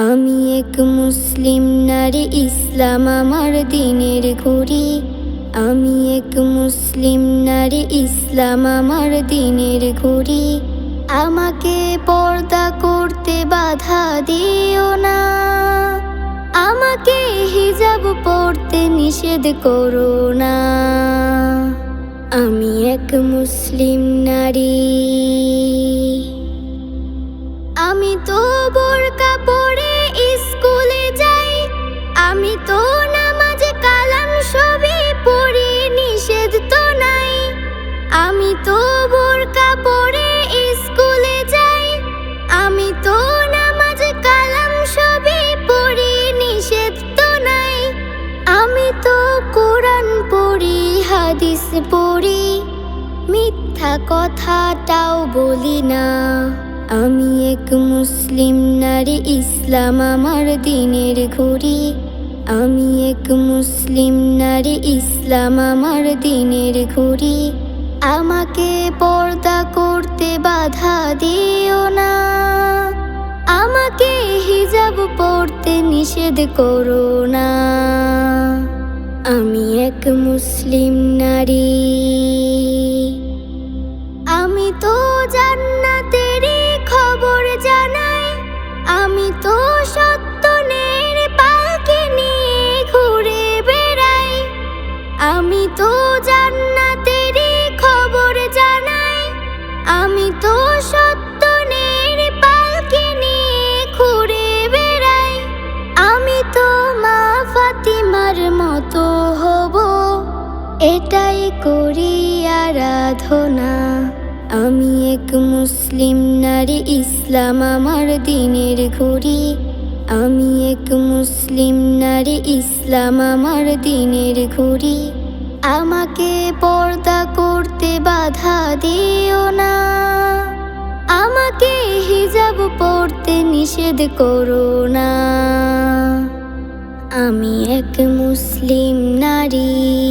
আমি এক মুসলিম নারী, ইসলাম আমার দিনের ঘুরি আমি এক মুসলিম নারী, ইসলাম আমার দিনের ঘড়ি। আমাকে পর্দা করতে বাধা দিও না। আমাকে হিজাব পড়তে নিষেধ করো না। আমি এক মুসলিম নারী। আমি তো বোরকা হাদিস পড়ি, মিথ্যা কথাটাও বলি না। আমি এক মুসলিম নারী, ইসলাম আমার দিনের ঘড়ি। আমি এক মুসলিম নারী, ইসলাম আমার দিনের ঘড়ি। আমাকে পর্দা করতে বাধা দিও না। আমাকে হিজাব পড়তে নিষেধ করো না। আমি এক মুসলিম নারী। আমি তো জান্নাতেরই খবর জানাই। আমি তো সত্যনের পালকে নিয়ে ঘুরে বেড়াই। আমি তো জান্নাতেরই আরাধনা। আমি এক মুসলিম নারী, ইসলাম আমার দিনের ঘড়ি। আমি এক মুসলিম নারী, ইসলাম আমার দিনের ঘড়ি। আমাকে পর্দা করতে বাধা দিও না। আমাকে হিজাব পড়তে নিষেধ করো না। আমি এক মুসলিম নারী।